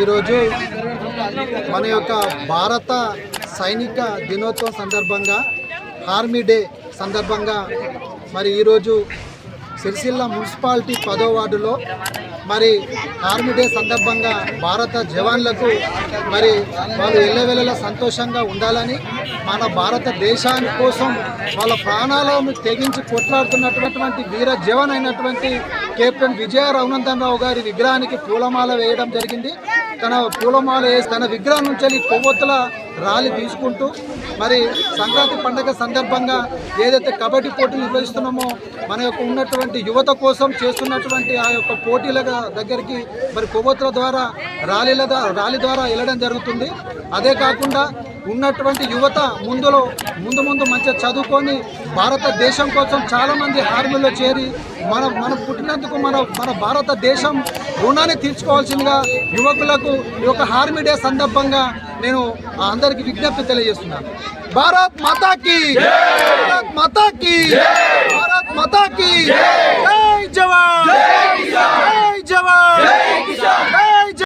ఈరోజు మన యొక్క భారత సైనిక దినోత్సవం సందర్భంగా ఆర్మీ డే సందర్భంగా మరి ఈరోజు సిరిసిల్ల మున్సిపాలిటీ పదో వార్డులో మరి ఆర్మీ డే సందర్భంగా భారత జవాన్లకు మరి వాళ్ళు ఎల్లవెల్లలా సంతోషంగా ఉండాలని మన భారతదేశాని కోసం వాళ్ళ ప్రాణాలను తెగించి కొట్లాడుతున్నటువంటి వీర జవాన్ అయినటువంటి కెప్టెన్ విజయ రఘునందన్ రావు గారి విగ్రహానికి పూలమాల వేయడం జరిగింది. తన పూలమాల వేసి తన విగ్రహం నుంచి కొవ్వొత్తుల రాలి తీసుకుంటూ మరి సంక్రాంతి పండగ సందర్భంగా ఏదైతే కబడ్డీ పోటీలు నిర్వహిస్తున్నామో మన యొక్క ఉన్నటువంటి యువత కోసం చేస్తున్నటువంటి ఆ యొక్క పోటీల దగ్గరికి మరి కొవ్వొత్తుల ద్వారా ర్యాలీల ర్యాలీ ద్వారా వెళ్ళడం జరుగుతుంది. అదే కాకుండా ఉన్నటువంటి యువత ముందులో ముందు ముందు మంచిగా చదువుకొని భారతదేశం కోసం చాలామంది ఆర్మీలో చేరి మన మనం పుట్టినందుకు మన మన భారతదేశం రుణాన్ని తీర్చుకోవాల్సిందిగా యువకులకు ఈ యొక్క ఆర్మీ డే సందర్భంగా నేను అందరికి విజ్ఞప్తి తెలియజేస్తున్నాను. భారత్ మాతాకి! భారత్ మాతాకి! భారత్ మాతాకి!